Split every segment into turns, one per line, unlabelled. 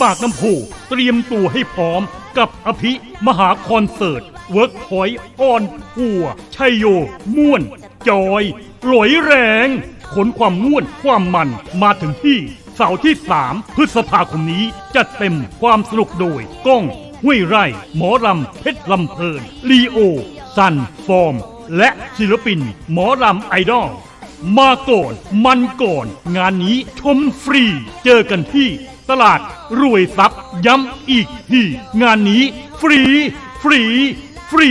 ปากน้ำโพเตรียมตัวให้พร้อมกับอภิมหาคอนเสิร์ต เวิร์กพอยต์ออนทัวชัยโย ม่วน จอยหลอยแรง ขนความม่วนความมันมาถึงที่เสาร์ที่ 3 พฤษภาคมนี้จัดเต็มความสนุกโดยก้องห้วยไร่ หมอลำเพชรลำเพลินลีโอ ซัน ฟอร์ม และศิลปิน หมอลำไอดอลมาก่อน มันก่อน งานนี้ชมฟรี เจอกันที่ ตลาดรวยทรัพย์ ย้ำอีกทีงานนี้ ฟรี ฟรี ฟรี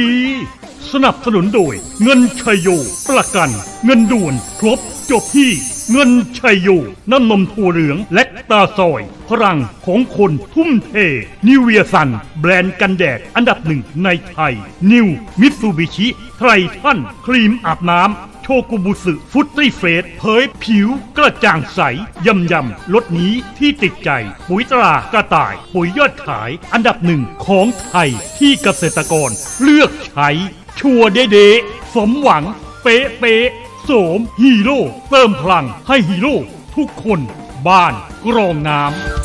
สนับสนุนโดย เงินชัยโย ประกัน เงินด่วนครบจบที่ เงินชัยโย น้ำนมถั่วเหลืองและตาซอย พลังของคนทุ่มเท นิวเวียสัน แบรนด์กันแดดอันดับหนึ่งในไทย นิวมิตซูบิชิไทรทันครีมอาบน้ำ โชกุบุสึฟุตตี้เฟสเผยผิวกระจ่างใสยำยำลดนี้ที่ติดใจ ปุ๋ยตรากระต่าย ปุ๋ยยอดขาย อันดับหนึ่งของไทยที่เกษตรกรเลือกใช้ ชัวเดเดสมหวัง เป๊ะเป๊ะโสมฮีโร่เติมพลังให้ฮีโร่ทุกคน บ้านกรองน้ำ